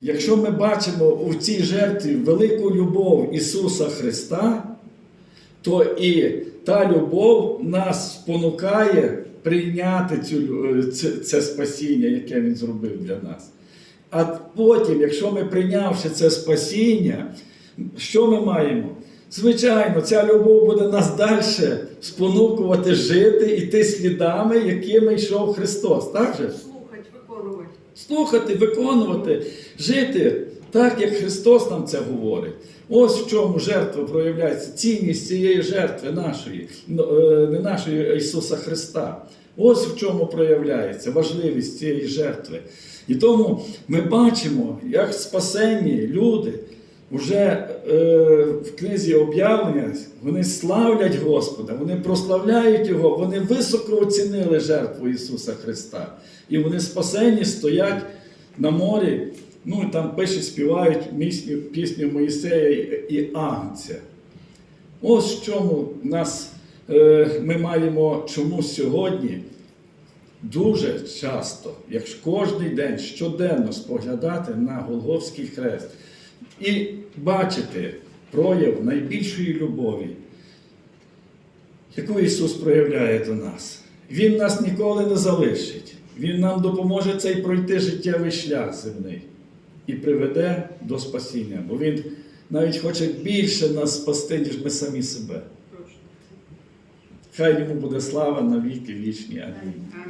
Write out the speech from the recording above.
Якщо ми бачимо у цій жертві велику любов Ісуса Христа, то і та любов нас спонукає прийняти цю, е, це, це спасіння, яке Він зробив для нас. А потім, якщо ми прийнявши це спасіння, що ми маємо? Звичайно, ця любов буде нас далі спонукувати жити, іти слідами, якими йшов Христос. Так же? Слухать, виконувати. Слухати, виконувати, жити так, як Христос нам це говорить. Ось в чому жертва проявляється, цінність цієї жертви нашої, ну, е, не нашої Ісуса Христа. Ось в чому проявляється важливість цієї жертви. І тому ми бачимо, як спасені люди вже е, в книзі об'явлення вони славлять Господа, вони прославляють Його, вони високо оцінили жертву Ісуса Христа. І вони спасені стоять на морі, ну і там пише, співають пісню, пісню Моїсея і- Агнця. Ось в чому нас е, ми маємо чому сьогодні дуже часто, якщо кожен день, щоденно споглядати на Голговський хрест і бачити прояв найбільшої любові, яку Ісус проявляє до нас. Він нас ніколи не залишить. Він нам допоможе цей пройти життєвий шлях земний і приведе до спасіння. Бо Він навіть хоче більше нас спасти, ніж ми самі себе. Хай йому буде слава на віки вічні. Амінь.